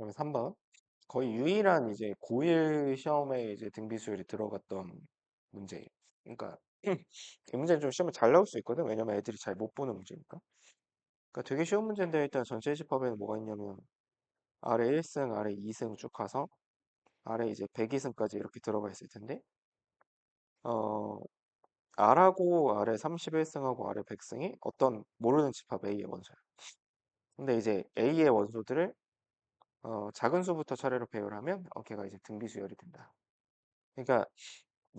그럼 3번. 거의 유일한 이제 고1 시험에 이제 등비수열이 들어갔던 문제예요. 그러니까 이 문제는 좀 시험에 잘 나올 수 있거든. 왜냐면 애들이 잘 못 보는 문제니까. 그러니까 되게 쉬운 문제인데 일단 전체 집합에는 뭐가 있냐면 아래 1승, 아래 2승 쭉 가서 아래 이제 102승까지 이렇게 들어가 있을 텐데 어 R하고 아래 31승하고 아래 100승이 어떤 모르는 집합 A의 원소야. 근데 이제 A의 원소들을 어, 작은 수부터 차례로 배열하면 어, 걔가 이제 등비수열이 된다. 그러니까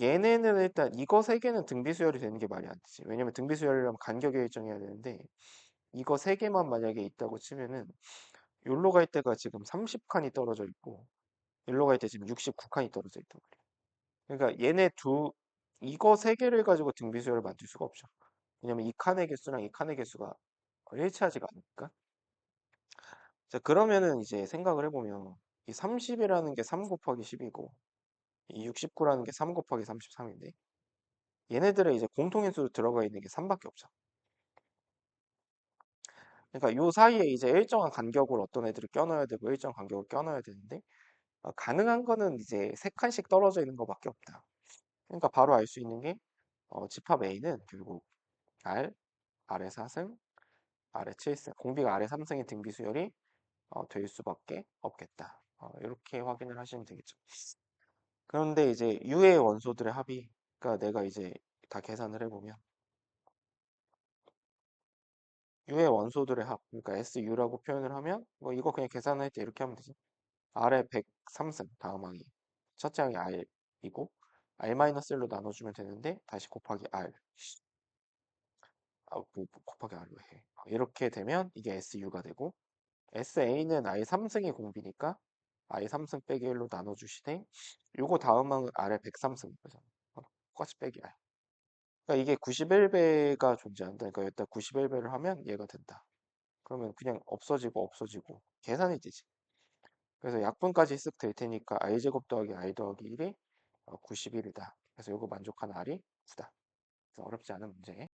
얘네는 일단 이거 세 개는 등비수열이 되는 게 말이 안 되지. 왜냐면 등비수열이라면 간격에 일정해야 되는데 이거 세 개만 만약에 있다고 치면은 여기로 갈 때가 지금 30칸이 떨어져 있고 여기로 갈 때 지금 69칸이 떨어져 있단 말이야. 그러니까 얘네 두 이거 세 개를 가지고 등비수열을 만들 수가 없죠. 왜냐면 이 칸의 개수랑 이 칸의 개수가 일치하지가 않으니까. 자, 그러면은 이제 생각을 해보면 이 30이라는 게 3 곱하기 10이고 이 69라는 게 3 곱하기 33인데 얘네들의 이제 공통인수로 들어가 있는 게 3밖에 없죠. 그러니까 요 사이에 이제 일정한 간격으로 어떤 애들을 껴넣어야 되고 일정 간격을 껴넣어야 되는데 어, 가능한 거는 이제 세 칸씩 떨어져 있는 것밖에 없다. 그러니까 바로 알 수 있는 게 어, 집합 A는 결국 R, 아래 4승, 아래 7승, 공비가 아래 3승의 등비수열이 어, 될 수밖에 없겠다. 어, 이렇게 확인을 하시면 되겠죠. 그런데 이제 U의 원소들의 합이, 그러니까 내가 이제 다 계산을 해보면 U의 원소들의 합, 그러니까 SU라고 표현을 하면 뭐 이거 그냥 계산할 때 이렇게 하면 되지. R에 103승, 다음 항이 첫째 항이 R이고 R-1로 나눠주면 되는데 다시 곱하기 R 아, 뭐, 곱하기 R로 해. 이렇게 되면 이게 SU가 되고 SA는 I 3승의 공비니까 I 3승 빼기 1로 나눠주시되 요거 다음은 아래 103승인 거잖아. 어, 똑같이 빼기 R. 그러니까 이게 91배가 존재한다. 그러니까 여기다 91배를 하면 얘가 된다. 그러면 그냥 없어지고 없어지고 계산이 되지. 그래서 약분까지 쓱 될 테니까 i제곱 더하기 i 더하기 1이 91이다. 그래서 요거 만족하는 R이 9다. 그래서 어렵지 않은 문제.